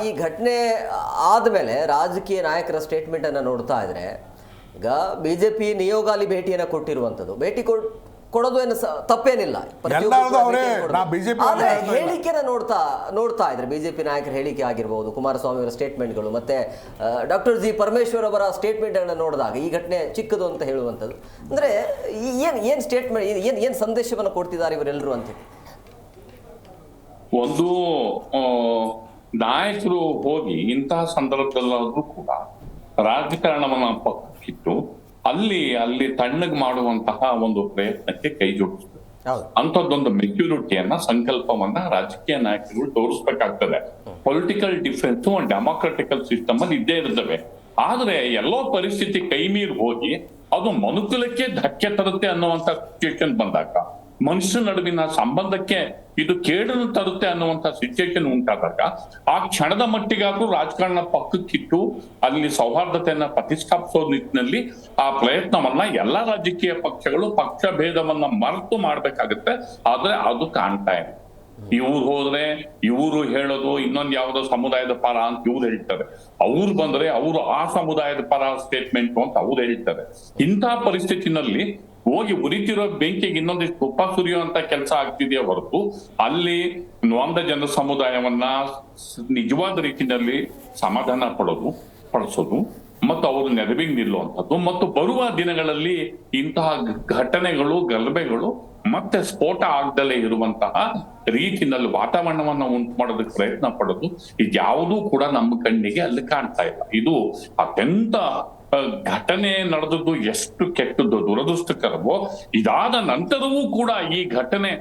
ಈ ಘಟನೆ ಆದಮೇಲೆ ರಾಜಕೀಯ ನಾಯಕರ ಸ್ಟೇಟ್ಮೆಂಟನ್ನು ನೋಡ್ತಾ ಇದ್ರೆ ಈಗ ಬಿ ಜೆ ಪಿ ನಿಯೋಗಾಲಿ ಭೇಟಿಯನ್ನು ಕೊಟ್ಟಿರುವಂಥದ್ದು. ಭೇಟಿ ಕೊಡ್ ಕೊಡೋದು ಏನು ಸ- ತಪ್ಪೇನಿಲ್ಲ. ಆದ್ರೆ. ಹೇಳಿಕೆನ ನೋಡ್ತಾ ನೋಡ್ತಾ ಇದ್ರೆ ಬಿಜೆಪಿ ನಾಯಕರ ಹೇಳಿಕೆ ಆಗಿರ್ಬೋದು ಕುಮಾರಸ್ವಾಮಿ ಅವರ ಸ್ಟೇಟ್ಮೆಂಟ್ಗಳು ಮತ್ತೆ ಡಾಕ್ಟರ್ ಜಿ ಪರಮೇಶ್ವರ್ ಅವರ ಸ್ಟೇಟ್ಮೆಂಟ್ ಅನ್ನ ನೋಡಿದಾಗ ಈ ಘಟನೆ ಚಿಕ್ಕದು ಅಂತ ಹೇಳುವಂಥದ್ದು. ಅಂದ್ರೆ ಏನು ಏನ್ ಸ್ಟೇಟ್ಮೆಂಟ್ ಏನ್ ಏನ್ ಸಂದೇಶವನ್ನು ಕೊಡ್ತಿದ್ದಾರೆ ಇವರೆಲ್ಲರೂ ಅಂತ ಒಂದು ಆ, ನಾಯಕರು ಹೋಗಿ ಇಂತಹ ಸಂದರ್ಭದಲ್ಲಾದ್ರೂ ಕೂಡ ರಾಜಕಾರಣವನ್ನ ಪಕ್ಕಕ್ಕಿಟ್ಟು ಅಲ್ಲಿ ಅಲ್ಲಿ ತಣ್ಣಗ್ ಮಾಡುವಂತಹ ಒಂದು ಪ್ರಯತ್ನಕ್ಕೆ ಕೈ ಜೋಡಿಸ್ತಾರೆ. ಅಂತದೊಂದು ಅಂತದ್ದೊಂದು ಮೆಚ್ಯೂರಿಟಿಯನ್ನ ಸಂಕಲ್ಪವನ್ನ ರಾಜಕೀಯ ನಾಯಕರುಗಳು ತೋರಿಸ್ಬೇಕಾಗ್ತದೆ. ಪೊಲಿಟಿಕಲ್ ಡಿಫ್ರೆನ್ಸ್ ಒಂದು ಡೆಮಾಕ್ರೆಟಿಕಲ್ ಸಿಸ್ಟಮ್ ಅಲ್ಲಿ ಇದ್ದೇ ಇರ್ತವೆ. ಆದ್ರೆ ಎಲ್ಲೋ ಪರಿಸ್ಥಿತಿ ಕೈ ಮೀರಿ ಹೋಗಿ ಅದು ಮನುಕುಲಕ್ಕೆ ಧಕ್ಕೆ ತರುತ್ತೆ ಅನ್ನುವಂತ ಸಿಚುಯೇಷನ್ ಬಂದಾಗ ಮನುಷ್ಯ ನಡುವಿನ ಸಂಬಂಧಕ್ಕೆ ಇದು ಕೇಡನ್ನು ತರುತ್ತೆ ಅನ್ನುವಂತ ಸಿಚುಯೇಷನ್ ಉಂಟಾದಾಗ, ಆ ಕ್ಷಣದ ಮಟ್ಟಿಗಾದ್ರೂ ರಾಜಕಾರಣ ಪಕ್ಕಕ್ಕಿಟ್ಟು ಅಲ್ಲಿ ಸೌಹಾರ್ದತೆಯನ್ನ ಪ್ರತಿಷ್ಠಾಪಿಸೋ ನಿಟ್ಟಿನಲ್ಲಿ ಆ ಪ್ರಯತ್ನವನ್ನ ಎಲ್ಲಾ ರಾಜಕೀಯ ಪಕ್ಷಗಳು ಪಕ್ಷ ಭೇದವನ್ನ ಮರೆತು ಮಾಡ್ಬೇಕಾಗತ್ತೆ. ಆದ್ರೆ ಅದು ಕಾಣ್ತಾ ಇದೆ ಇವ್ರು ಹೋದ್ರೆ, ಇವರು ಹೇಳೋದು, ಇನ್ನೊಂದ್ ಯಾವ್ದೋ ಸಮುದಾಯದ ಪರ ಅಂತ ಇವ್ರು ಹೇಳ್ತಾರೆ. ಅವ್ರು ಬಂದ್ರೆ ಅವರು ಆ ಸಮುದಾಯದ ಪರ ಸ್ಟೇಟ್ಮೆಂಟ್ ಅಂತ ಅವ್ರು ಹೇಳ್ತಾರೆ. ಇಂತಹ ಪರಿಸ್ಥಿತಿನಲ್ಲಿ ಹೋಗಿ ಉರಿತಿರೋ ಬೆಂಕಿಗೆ ಇನ್ನೊಂದಿಷ್ಟು ತುಪ್ಪ ಸುರಿಯುವಂತ ಕೆಲಸ ಆಗ್ತಿದೆಯೇ ಹೊರತು ಅಲ್ಲಿ ನೊಂದ ಜನ ಸಮುದಾಯವನ್ನ ನಿಜವಾದ ರೀತಿಯಲ್ಲಿ ಸಮಾಧಾನ ಪಡೋದು, ಪಡಿಸೋದು ಮತ್ತು ಅವರು ನೆರವಿಗೆ ನಿಲ್ಲುವಂಥದ್ದು ಮತ್ತು ಬರುವ ದಿನಗಳಲ್ಲಿ ಇಂತಹ ಘಟನೆಗಳು, ಗಲಭೆಗಳು ಮತ್ತೆ ಸ್ಫೋಟ ಆಗದಲೇ ಇರುವಂತಹ ರೀತಿಯಲ್ಲಿ ವಾತಾವರಣವನ್ನು ಉಂಟು ಮಾಡೋದಕ್ಕೆ ಪ್ರಯತ್ನ ಪಡೋದು. ಇದ್ಯಾವುದೂ ಕೂಡ ನಮ್ಮ ಕಣ್ಣಿಗೆ ಅಲ್ಲಿ ಕಾಣ್ತಾ ಇಲ್ಲ. ಇದು ಅತ್ಯಂತ ಘಟನೆ ನಡೆದದ್ದು ಎಷ್ಟು ಕೆಟ್ಟದ್ದು, ದುರದೃಷ್ಟಕರವೋ, ಇದಾದ ನಂತರವೂ ಕೂಡ ಈ ಘಟನೆ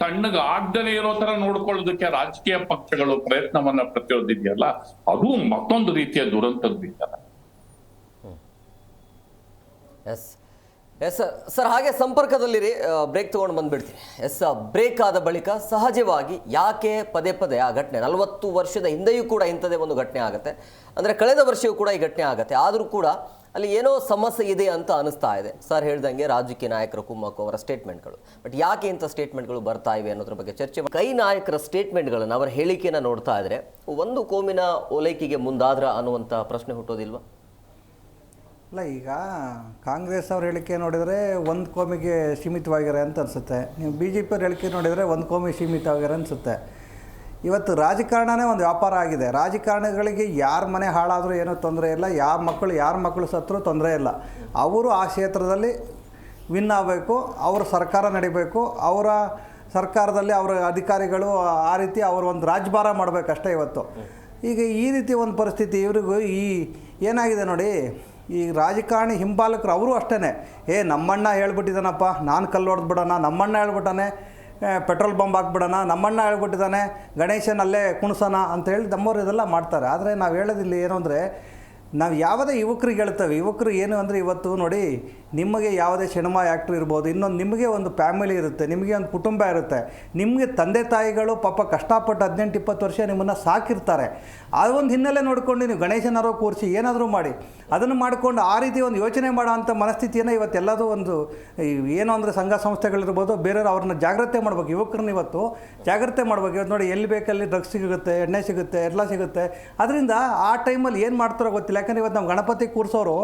ತಣ್ಣಗ ಆಗ್ದಲೇ ಇರೋ ತರ ನೋಡ್ಕೊಳ್ಳೋದಕ್ಕೆ ರಾಜಕೀಯ ಪಕ್ಷಗಳು ಪ್ರಯತ್ನವನ್ನ ಪ್ರತಿಯೊಂದಿದೆಯಲ್ಲ ಅದು ಮತ್ತೊಂದು ರೀತಿಯ ದುರಂತದ್ದು ಎಸ್ ಸರ್ ಹಾಗೆ ಸಂಪರ್ಕದಲ್ಲಿರಿ. ಬ್ರೇಕ್ ತೊಗೊಂಡು ಬಂದ್ಬಿಡ್ತೀನಿ. ಎಸ್ ಬ್ರೇಕ್ ಆದ ಬಳಿಕ ಸಹಜವಾಗಿ ಯಾಕೆ ಪದೇ ಪದೇ ಆ ಘಟನೆ, ನಲವತ್ತು ವರ್ಷದ ಹಿಂದೆಯೂ ಕೂಡ ಇಂಥದೇ ಒಂದು ಘಟನೆ ಆಗುತ್ತೆ. ಅಂದರೆ ಕಳೆದ ವರ್ಷವೂ ಕೂಡ ಈ ಘಟನೆ ಆಗುತ್ತೆ. ಆದರೂ ಕೂಡ ಅಲ್ಲಿ ಏನೋ ಸಮಸ್ಯೆ ಇದೆ ಅಂತ ಅನಿಸ್ತಾ ಇದೆ. ಸರ್ ಹೇಳ್ದಂಗೆ ರಾಜಕೀಯ ನಾಯಕರು ಕುಮ್ಮಕ್ಕು ಅವರ ಸ್ಟೇಟ್ಮೆಂಟ್ಗಳು ಬಟ್ ಯಾಕೆ ಇಂಥ ಸ್ಟೇಟ್ಮೆಂಟ್ಗಳು ಬರ್ತಾ ಇವೆ ಅನ್ನೋದ್ರ ಬಗ್ಗೆ ಚರ್ಚೆ ಕೈ ನಾಯಕರ ಸ್ಟೇಟ್ಮೆಂಟ್ಗಳನ್ನು ಅವರ ಹೇಳಿಕೆಯನ್ನು ನೋಡ್ತಾ ಇದ್ದರೆ ಒಂದು ಕೋಮಿನ ಓಲೈಕೆಗೆ ಮುಂದಾದ್ರ ಅನ್ನುವಂಥ ಪ್ರಶ್ನೆ ಹುಟ್ಟೋದಿಲ್ವಾ? ಅಲ್ಲ ಈಗ ಕಾಂಗ್ರೆಸ್ ಅವ್ರ ಹೇಳಿಕೆ ನೋಡಿದರೆ ಒಂದು ಕೋಮಿಗೆ ಸೀಮಿತವಾಗಿರೋ ಅಂತ ಅನಿಸುತ್ತೆ. ನೀವು ಬಿ ಜೆ ಪಿಯವ್ರ ಹೇಳಿಕೆ ನೋಡಿದರೆ ಒಂದು ಕೋಮಿಗೆ ಸೀಮಿತವಾಗಿರೋ ಅನಿಸುತ್ತೆ. ಇವತ್ತು ರಾಜಕಾರಣನೇ ಒಂದು ವ್ಯಾಪಾರ ಆಗಿದೆ. ರಾಜಕಾರಣಿಗಳಿಗೆ ಯಾರ ಮನೆ ಹಾಳಾದರೂ ಏನೂ ತೊಂದರೆ ಇಲ್ಲ, ಯಾರ ಮಕ್ಕಳು ಯಾರ ಮಕ್ಕಳು ಸತ್ತರೂ ತೊಂದರೆ ಇಲ್ಲ. ಅವರು ಆ ಕ್ಷೇತ್ರದಲ್ಲಿ ವಿನ್ ಆಗಬೇಕು, ಅವ್ರ ಸರ್ಕಾರ ನಡಿಬೇಕು, ಅವರ ಸರ್ಕಾರದಲ್ಲಿ ಅವರ ಅಧಿಕಾರಿಗಳು ಆ ರೀತಿ ಅವರು ಒಂದು ರಾಜ್ಯಭಾರ ಮಾಡಬೇಕಷ್ಟೇ ಇವತ್ತು. ಈಗ ಈ ರೀತಿ ಒಂದು ಪರಿಸ್ಥಿತಿ, ಇವ್ರಿಗೂ ಈ ಏನಾಗಿದೆ ನೋಡಿ ಈ ರಾಜಕಾರಣಿ ಹಿಂಬಾಲಕರು ಅವರು ಅಷ್ಟೇ ಏ, ನಮ್ಮಣ್ಣ ಹೇಳ್ಬಿಟ್ಟಿದ್ದಾನಪ್ಪ, ನಾನು ಕಲ್ಲು ಹೊಡೆದ್ಬಿಡೋಣ ನಮ್ಮಣ್ಣ ಹೇಳ್ಬಿಟ್ಟಾನೆ ಪೆಟ್ರೋಲ್ ಬಾಂಬ್ ಹಾಕ್ಬಿಡೋಣ, ನಮ್ಮಣ್ಣ ಹೇಳ್ಬಿಟ್ಟಿದ್ದಾನೆ ಗಣೇಶನ ಅಲ್ಲೇ ಕುಣಿಸೋಣ ಅಂತ ಹೇಳಿ ನಮ್ಮವ್ರು ಇದೆಲ್ಲ ಮಾಡ್ತಾರೆ. ಆದರೆ ನಾವು ಹೇಳೋದಿಲ್ಲ ಏನು ಅಂದರೆ ನಾವು ಯಾವುದೇ ಯುವಕರಿಗೆ ಹೇಳ್ತೇವೆ. ಯುವಕರು ಏನು ಅಂದರೆ ಇವತ್ತು ನೋಡಿ ನಿಮಗೆ ಯಾವುದೇ ಸಿನಿಮಾ ಆ್ಯಕ್ಟ್ರ್ ಇರ್ಬೋದು, ಇನ್ನೊಂದು ನಿಮಗೆ ಒಂದು ಫ್ಯಾಮಿಲಿ ಇರುತ್ತೆ, ನಿಮಗೆ ಒಂದು ಕುಟುಂಬ ಇರುತ್ತೆ, ನಿಮಗೆ ತಂದೆ ತಾಯಿಗಳು ಪಾಪ ಕಷ್ಟಪಟ್ಟು ಹದಿನೆಂಟು, ಇಪ್ಪತ್ತು ವರ್ಷ ನಿಮ್ಮನ್ನು ಸಾಕಿರ್ತಾರೆ. ಒಂದು ಹಿನ್ನೆಲೆ ನೋಡ್ಕೊಂಡು ನೀವು ಗಣೇಶನಾರೋ ಕೂರಿಸಿ ಏನಾದರೂ ಮಾಡಿ, ಅದನ್ನು ಮಾಡಿಕೊಂಡು ಆ ರೀತಿ ಒಂದು ಯೋಚನೆ ಮಾಡೋ ಅಂಥ ಮನಸ್ಥಿತಿಯನ್ನು ಇವತ್ತೆಲ್ಲದೂ ಒಂದು ಏನು ಅಂದರೆ ಸಂಘ ಸಂಸ್ಥೆಗಳಿರ್ಬೋದು, ಬೇರೆಯವ್ರು ಅವ್ರನ್ನ ಜಾಗ್ರತೆ ಮಾಡ್ಬೇಕು. ಯುವಕರನ್ನ ಇವತ್ತು ಜಾಗ್ರತೆ ಮಾಡ್ಬೇಕು. ಇವತ್ತು ನೋಡಿ ಎಲ್ಲಿ ಬೇಕಲ್ಲಿ ಡ್ರಗ್ಸ್ ಸಿಗುತ್ತೆ, ಎಣ್ಣೆ ಸಿಗುತ್ತೆ, ಎಲ್ಲ ಸಿಗುತ್ತೆ. ಅದರಿಂದ ಆ ಟೈಮಲ್ಲಿ ಏನು ಮಾಡ್ತಾರೋ ಗೊತ್ತಿಲ್ಲ. ಯಾಕಂದರೆ ಇವತ್ತು ನಾವು ಗಣಪತಿ ಕೂರಿಸೋರು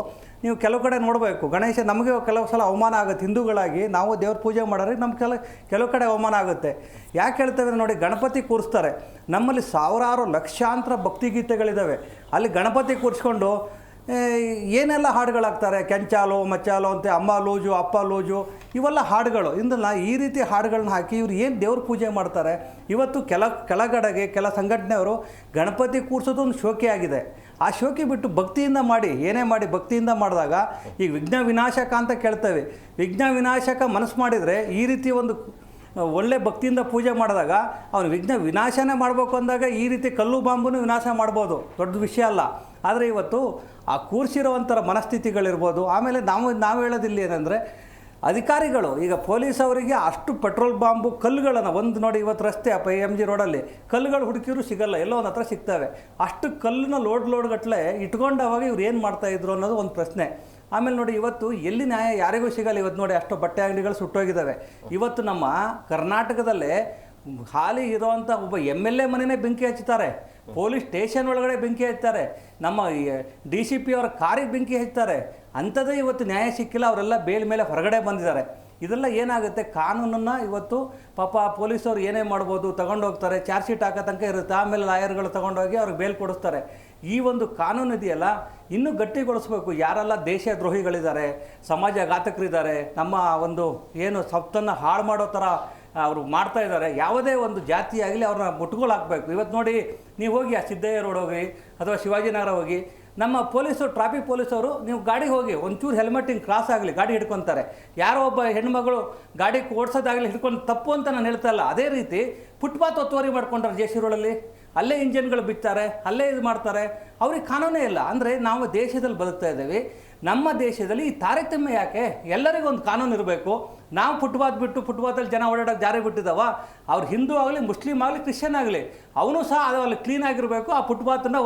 ನೀವು ಕೆಲವು ಕಡೆ ನೋಡಬೇಕು. ಗಣೇಶ ನಮಗೆ ಕೆಲವು ಸಲ ಅವಮಾನ ಆಗುತ್ತೆ. ಹಿಂದೂಗಳಾಗಿ ನಾವು ದೇವ್ರ ಪೂಜೆ ಮಾಡೋರಿಗೆ ನಮ್ಮ ಕೆಲ, ಕೆಲವು ಕಡೆ ಅವಮಾನ ಆಗುತ್ತೆ. ಯಾಕೆ ಹೇಳ್ತೇವೆ ನೋಡಿ, ಗಣಪತಿ ಕೂರಿಸ್ತಾರೆ. ನಮ್ಮಲ್ಲಿ ಸಾವಿರಾರು ಲಕ್ಷಾಂತರ ಭಕ್ತಿಗೀತೆಗಳಿದ್ದಾವೆ ಅಲ್ಲಿ ಗಣಪತಿ ಕೂರಿಸ್ಕೊಂಡು ಏನೆಲ್ಲ ಹಾಡುಗಳಾಗ್ತಾರೆ? ಕೆಂಚಾಲು, ಮಚ್ಚಾಲು ಅಂತೆ, ಅಮ್ಮ ಲೂಜು, ಅಪ್ಪ ಲೂಜು, ಇವೆಲ್ಲ ಹಾಡುಗಳು. ಇಂದಲ್ಲ, ಈ ರೀತಿ ಹಾಡುಗಳನ್ನ ಹಾಕಿ ಇವ್ರು ಏನು ದೇವ್ರ ಪೂಜೆ ಮಾಡ್ತಾರೆ? ಇವತ್ತು ಕೆಲ, ಕೆಳಗಡೆಗೆ ಕೆಲ ಸಂಘಟನೆಯವರು ಗಣಪತಿ ಕೂರಿಸೋದು ಒಂದು ಶೋಕಿ ಆಗಿದೆ. ಆ ಶೋಕಿ ಬಿಟ್ಟು ಭಕ್ತಿಯಿಂದ ಮಾಡಿ, ಏನೇ ಮಾಡಿ ಭಕ್ತಿಯಿಂದ ಮಾಡಿದಾಗ ಈಗ ವಿಘ್ನ ವಿನಾಶಕ ಅಂತ ಕೇಳ್ತೇವೆ. ವಿಘ್ನ ವಿನಾಶಕ ಮನಸ್ಸು ಮಾಡಿದರೆ ಈ ರೀತಿ ಒಂದು ಒಳ್ಳೆ ಭಕ್ತಿಯಿಂದ ಪೂಜೆ ಮಾಡಿದಾಗ ಅವನು ವಿಘ್ನ ವಿನಾಶನೇ ಮಾಡಬೇಕು ಅಂದಾಗ ಈ ರೀತಿ ಕಲ್ಲು ಬಾಂಬುನು ವಿನಾಶ ಮಾಡ್ಬೋದು. ದೊಡ್ಡ ವಿಷಯ ಅಲ್ಲ. ಆದರೆ ಇವತ್ತು ಆ ಕೂರಿಸಿರೋವಂಥರ ಮನಸ್ಥಿತಿಗಳಿರ್ಬೋದು. ಆಮೇಲೆ ನಾವು ನಾವು ಹೇಳೋದಿಲ್ಲ ಏನಂದರೆ ಅಧಿಕಾರಿಗಳು, ಈಗ ಪೊಲೀಸ್ ಅವರಿಗೆ ಅಷ್ಟು ಪೆಟ್ರೋಲ್ ಬಾಂಬು ಕಲ್ಲುಗಳನ್ನು ಒಂದು ನೋಡಿ ಇವತ್ತು ರಸ್ತೆ ಅಪ್ಪ ಎಂ ಜಿ ರೋಡಲ್ಲಿ ಕಲ್ಲುಗಳು ಹುಡುಕಿದ್ರು ಸಿಗಲ್ಲ, ಎಲ್ಲೋ ಒಂದು ಹತ್ರ ಸಿಗ್ತವೆ. ಅಷ್ಟು ಕಲ್ಲನ್ನ ಲೋಡ್ ಲೋಡ್ ಗಟ್ಟಲೆ ಇಟ್ಕೊಂಡವಾಗ ಇವ್ರು ಏನು ಮಾಡ್ತಾಯಿದ್ರು ಅನ್ನೋದು ಒಂದು ಪ್ರಶ್ನೆ. ಆಮೇಲೆ ನೋಡಿ ಇವತ್ತು ಎಲ್ಲಿ ನ್ಯಾಯ ಯಾರಿಗೂ ಸಿಗಲ್ಲ ಇವತ್ತು ನೋಡಿ ಅಷ್ಟು ಬಟ್ಟೆ ಅಂಗಡಿಗಳು ಸುಟ್ಟೋಗಿದ್ದಾವೆ ಇವತ್ತು ನಮ್ಮ ಕರ್ನಾಟಕದಲ್ಲೇ ಹಾಲಿ ಇರೋವಂಥ ಒಬ್ಬ ಎಂ ಎಲ್ ಎ ಮನೆಯೇ ಬೆಂಕಿ ಹಚ್ತಾರೆ. ಪೊಲೀಸ್ ಸ್ಟೇಷನ್ ಒಳಗಡೆ ಬೆಂಕಿ ಹಚ್ತಾರೆ. ನಮ್ಮ ಡಿ ಸಿ ಪಿ ಅವರ ಕಾರಿಗೆ ಬೆಂಕಿ ಹಚ್ತಾರೆ. ಅಂಥದ್ದೇ ಇವತ್ತು ನ್ಯಾಯ ಸಿಕ್ಕಿಲ್ಲ, ಅವರೆಲ್ಲ ಬೇಲ್ ಮೇಲೆ ಹೊರಗಡೆ ಬಂದಿದ್ದಾರೆ. ಇದೆಲ್ಲ ಏನಾಗುತ್ತೆ? ಕಾನೂನನ್ನು ಇವತ್ತು ಪಾಪ ಪೊಲೀಸವ್ರು ಏನೇ ಮಾಡ್ಬೋದು ತಗೊಂಡು ಹೋಗ್ತಾರೆ ಚಾರ್ಜ್ ಶೀಟ್ ಹಾಕೋ ತನಕ ಇರುತ್ತೆ, ಆಮೇಲೆ ಲಾಯರ್ಗಳು ತಗೊಂಡೋಗಿ ಅವ್ರಿಗೆ ಬೇಲ್ ಕೊಡಿಸ್ತಾರೆ. ಈ ಒಂದು ಕಾನೂನು ಇದೆಯಲ್ಲ, ಇನ್ನೂ ಗಟ್ಟಿಗೊಳಿಸ್ಬೇಕು. ಯಾರೆಲ್ಲ ದೇಶ ದ್ರೋಹಿಗಳಿದ್ದಾರೆ ಸಮಾಜ ಘಾತಕರಿದ್ದಾರೆ ನಮ್ಮ ಒಂದು ಏನು ಸೊತ್ತನ್ನು ಹಾಳು ಮಾಡೋ ಥರ ಅವರು ಮಾಡ್ತಾ ಇದ್ದಾರೆ. ಯಾವುದೇ ಒಂದು ಜಾತಿ ಆಗಲಿ ಅವ್ರನ್ನ ಮುಟ್ಗಳು ಹಾಕಬೇಕು ಇವತ್ತು ನೋಡಿ ನೀವು ಹೋಗಿ ಆ ಸಿದ್ದಯ್ಯ ರೋಡ್ ಹೋಗಿ ಅಥವಾ ಶಿವಾಜಿನಗರ ಹೋಗಿ, ನಮ್ಮ ಪೊಲೀಸರು, ಟ್ರಾಫಿಕ್ ಪೊಲೀಸವರು ನೀವು ಗಾಡಿಗೆ ಹೋಗಿ, ಒಂಚೂರು ಹೆಲ್ಮೆಟ್ ಹಿಂಗೆ ಕ್ರಾಸ್ ಆಗಲಿ, ಗಾಡಿ ಹಿಡ್ಕೊತಾರೆ. ಯಾರೋ ಒಬ್ಬ ಹೆಣ್ಮಗಳು ಗಾಡಿ ಓಡಿಸೋದಾಗಲಿ ಹಿಡ್ಕೊಂಡು ತಪ್ಪು ಅಂತ ನಾನು ಹೇಳ್ತಾ ಇಲ್ಲ. ಅದೇ ರೀತಿ ಫುಟ್ಪಾತ್ ಒತ್ತುವರಿ ಮಾಡ್ಕೊಂಡ್ರೆ ಜೆ ಸಿ ರೋಡಲ್ಲಿ. ಅಲ್ಲೇ ಇಂಜಿನ್ಗಳು ಬಿತ್ತಾರೆ, ಅಲ್ಲೇ ಇದು ಮಾಡ್ತಾರೆ. ಅವ್ರಿಗೆ ಕಾನೂನೇ ಇಲ್ಲ. ಅಂದರೆ ನಾವು ದೇಶದಲ್ಲಿ ಬದುಕ್ತಾ ಇದ್ದೀವಿ. ನಮ್ಮ ದೇಶದಲ್ಲಿ ಈ ತಾರತಮ್ಯ ಯಾಕೆ? ಎಲ್ಲರಿಗೂ ಒಂದು ಕಾನೂನು ಇರಬೇಕು. ನಾವು ಫುಟ್ಪಾತ್ ಬಿಟ್ಟು ಫುಟ್ಪಾತಲ್ಲಿ ಜನ ಓಡಾಡೋಕೆ ಜಾರಿ ಬಿಟ್ಟಿದ್ದಾವ ಅವ್ರು ಹಿಂದೂ ಆಗಲಿ ಮುಸ್ಲಿಂ ಆಗಲಿ ಕ್ರಿಶ್ಚಿಯನ್ ಆಗಲಿ ಅವನು ಸಹ ಅದರಲ್ಲಿ ಅಲ್ಲಿ ಕ್ಲೀನ್ ಆಗಿರಬೇಕು ಆ ಫುಟ್ಪಾತನ್ನು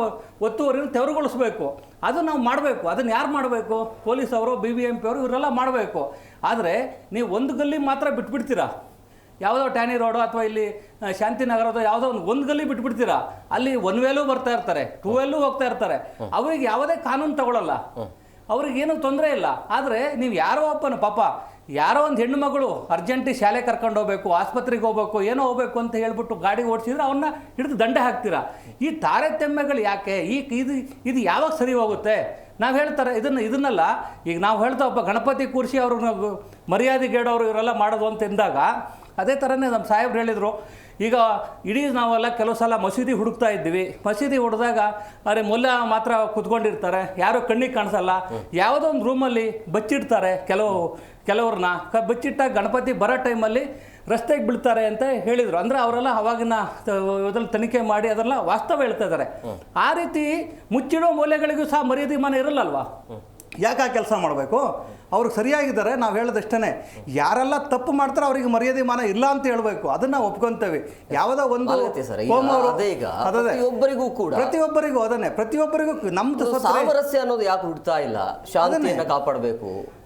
ಒತ್ತುವರಿನ ತೆರವುಗೊಳಿಸ್ಬೇಕು ಅದು ನಾವು ಮಾಡಬೇಕು. ಅದನ್ನು ಯಾರು ಮಾಡಬೇಕು? ಪೊಲೀಸ್ ಅವರು ಬಿ ಬಿ ಎಂ ಪಿ ಅವರು ಇವರೆಲ್ಲ ಮಾಡಬೇಕು. ಆದರೆ ನೀವು ಒಂದು ಗಲ್ಲಿ ಮಾತ್ರ ಬಿಟ್ಬಿಡ್ತೀರಾ? ಯಾವುದೋ ಟ್ಯಾನಿ ರೋಡು ಅಥವಾ ಇಲ್ಲಿ ಶಾಂತಿನಗರ ಅಥವಾ ಯಾವುದೋ ಒಂದು ಒಂದು ಗಲ್ಲಿ ಬಿಟ್ಬಿಡ್ತೀರಾ? ಅಲ್ಲಿ ಒನ್ ವೇಲೂ ಬರ್ತಾ ಇರ್ತಾರೆ ಟೂ ವೇಲೂ ಹೋಗ್ತಾ ಇರ್ತಾರೆ. ಅವ್ರಿಗೆ ಯಾವುದೇ ಕಾನೂನು ತಗೊಳ್ಳಲ್ಲ ಅವ್ರಿಗೇನು ತೊಂದರೆ ಇಲ್ಲ. ಆದರೆ ನೀವು ಯಾರೋ ಅಪ್ಪನ ಪಾಪ ಯಾರೋ ಒಂದು ಹೆಣ್ಣು ಮಗಳು ಅರ್ಜೆಂಟಿ ಶಾಲೆ ಕರ್ಕೊಂಡು ಹೋಗ್ಬೇಕು, ಆಸ್ಪತ್ರೆಗೆ ಹೋಗ್ಬೇಕು, ಏನೋ ಹೋಗ್ಬೇಕು ಅಂತ ಹೇಳ್ಬಿಟ್ಟು ಗಾಡಿ ಓಡಿಸಿದ್ರೆ ಅವನ್ನ ಹಿಡಿದು ದಂಡ ಹಾಕ್ತೀರಾ? ಈ ತಾರತಮ್ಯಗಳು ಯಾಕೆ? ಈ ಇದು ಇದು ಯಾವಾಗ ಸರಿ ಹೋಗುತ್ತೆ? ನಾವು ಹೇಳ್ತಾರೆ, ಇದನ್ನು, ಇದನ್ನಲ್ಲ, ಈಗ ನಾವು ಹೇಳ್ತಾ ಒಬ್ಬ ಗಣಪತಿ ಕೂರಿಸಿ ಅವ್ರನ್ನ ಮರ್ಯಾದೆಗೇಡೋರು ಇವರೆಲ್ಲ ಮಾಡೋದು ಅಂತ ಎಂದಾಗ, ಅದೇ ಥರನೇ ನಮ್ಮ ಸಾಹೇಬ್ರು ಹೇಳಿದರು ಈಗ ಇಡೀ ನಾವೆಲ್ಲ ಕೆಲವು ಸಲ ಮಸೀದಿ ಹುಡುಕ್ತಾ ಇದ್ದೀವಿ. ಮಸೀದಿ ಹುಡ್ದಾಗ, ಅರೆ ಮೊಲ್ಲ ಮಾತ್ರ ಕುತ್ಕೊಂಡಿರ್ತಾರೆ. ಯಾರು ಕಣ್ಣಿಗೆ ಕಾಣಿಸಲ್ಲ. ಯಾವುದೋ ಒಂದು ರೂಮಲ್ಲಿ ಬಚ್ಚಿಡ್ತಾರೆ ಕೆಲವು, ಕೆಲವ್ರನ್ನ. ಕ ಬಚ್ಚಿಟ್ಟಾಗ ಗಣಪತಿ ಬರೋ ಟೈಮಲ್ಲಿ ರಸ್ತೆಗೆ ಬೀಳ್ತಾರೆ ಅಂತ ಹೇಳಿದರು. ಅಂದರೆ ಅವರೆಲ್ಲ ಅವಾಗಿನ ಇದರಲ್ಲಿ ತನಿಖೆ ಮಾಡಿ ಅದೆಲ್ಲ ವಾಸ್ತವ ಹೇಳ್ತಾ ಇದ್ದಾರೆ. ಆ ರೀತಿ ಮುಚ್ಚಿಡೋ ಮೌಲ್ಯಗಳಿಗೂ ಸಹ ಮರ್ಯಾದೆ ಮಾನ ಇರಲ್ಲಲ್ವಾ? ಯಾಕೆ ಆ ಕೆಲಸ ಮಾಡಬೇಕು? ಅವ್ರಿಗೆ ಸರಿಯಾಗಿದ್ದಾರೆ ನಾವು ಹೇಳೋದಷ್ಟೇ ಯಾರೆಲ್ಲ ತಪ್ಪು ಮಾಡ್ತಾರೆ ಅವರಿಗೆ ಮರ್ಯಾದೆ ಮಾನ ಇಲ್ಲ ಅಂತ ಹೇಳಬೇಕು. ಅದನ್ನ ನಾವು ಒಪ್ಕೊಂತೇವೆ. ಯಾವುದೋ ಒಂದು. ಪ್ರತಿಯೊಬ್ಬರಿಗೂ ಕೂಡ ಪ್ರತಿಯೊಬ್ಬರಿಗೂ ಅದನ್ನೇ. ಪ್ರತಿಯೊಬ್ಬರಿಗೂ ನಮ್ದು ಸಾಮರಸ್ಯ ಅನ್ನೋದು ಯಾಕೆ ಹುಡ್ತಾ ಇಲ್ಲ? ಶಾಂತಿಯನ್ನ ಕಾಪಾಡಬೇಕು.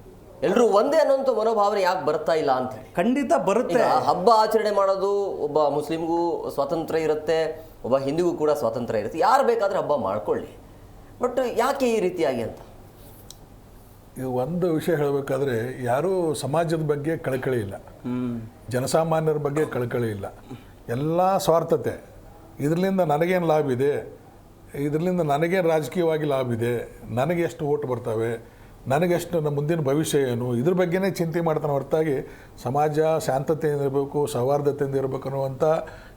ಎಲ್ಲರೂ ಒಂದೇ ಅನ್ನೋಂಥ ಮನೋಭಾವನೆ ಯಾಕೆ ಬರ್ತಾ ಇಲ್ಲ ಅಂತ ಹೇಳಿ. ಖಂಡಿತ ಬರುತ್ತೆ. ಹಬ್ಬ ಆಚರಣೆ ಮಾಡೋದು ಒಬ್ಬ ಮುಸ್ಲಿಮ್ಗೂ ಸ್ವಾತಂತ್ರ್ಯ ಇರುತ್ತೆ ಒಬ್ಬ ಹಿಂದಿಗೂ ಕೂಡ ಸ್ವಾತಂತ್ರ್ಯ ಇರುತ್ತೆ. ಯಾರು ಬೇಕಾದ್ರೆ ಹಬ್ಬ ಮಾಡ್ಕೊಳ್ಳಿ. ಬಟ್ ಯಾಕೆ ಈ ರೀತಿಯಾಗಿ ಅಂತ? ಇದು ಒಂದು ವಿಷಯ ಹೇಳಬೇಕಾದ್ರೆ ಯಾರೂ ಸಮಾಜದ ಬಗ್ಗೆ ಕಳಕಳಿ ಇಲ್ಲ. ಜನಸಾಮಾನ್ಯರ ಬಗ್ಗೆ ಕಳಕಳಿ ಇಲ್ಲ. ಎಲ್ಲ ಸ್ವಾರ್ಥತೆ. ಇದರಿಂದ ನನಗೇನು ಲಾಭ ಇದೆ? ಇದರಿಂದ ನನಗೇನು ರಾಜಕೀಯವಾಗಿ ಲಾಭ ಇದೆ? ನನಗೆ ಎಷ್ಟು ಓಟ್ ಬರ್ತವೆ? ನನಗೆಷ್ಟು ನಮ್ಮ ಮುಂದಿನ ಭವಿಷ್ಯ ಏನು? ಇದ್ರ ಬಗ್ಗೆನೇ ಚಿಂತೆ ಮಾಡ್ತಾನೆ ಹೊರತಾಗಿ ಸಮಾಜ ಶಾಂತತೆಯಿಂದ ಇರಬೇಕು ಸೌಹಾರ್ದತೆಯಿಂದ ಇರಬೇಕು ಅನ್ನುವಂಥ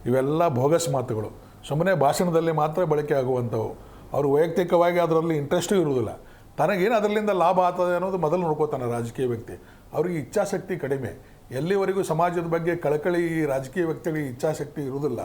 ಇವೆಲ್ಲ ಭೋಗಸ್ ಮಾತುಗಳು. ಸುಮ್ಮನೆ ಭಾಷಣದಲ್ಲಿ ಮಾತ್ರ ಬಳಕೆ ಆಗುವಂಥವು. ಅವರು ವೈಯಕ್ತಿಕವಾಗಿ ಅದರಲ್ಲಿ ಇಂಟ್ರೆಸ್ಟೂ ಇರುವುದಿಲ್ಲ. ತನಗೇನು ಅದರಿಂದ ಲಾಭ ಆಗ್ತದೆ ಅನ್ನೋದು ಮೊದಲು ನೋಡ್ಕೋತಾನೆ ರಾಜಕೀಯ ವ್ಯಕ್ತಿ. ಅವ್ರಿಗೆ ಇಚ್ಛಾಶಕ್ತಿ ಕಡಿಮೆ. ಎಲ್ಲಿವರೆಗೂ ಸಮಾಜದ ಬಗ್ಗೆ ಕಳಕಳಿ ರಾಜಕೀಯ ವ್ಯಕ್ತಿಗಳಿಗೆ ಇಚ್ಛಾಶಕ್ತಿ ಇರೋದಿಲ್ಲ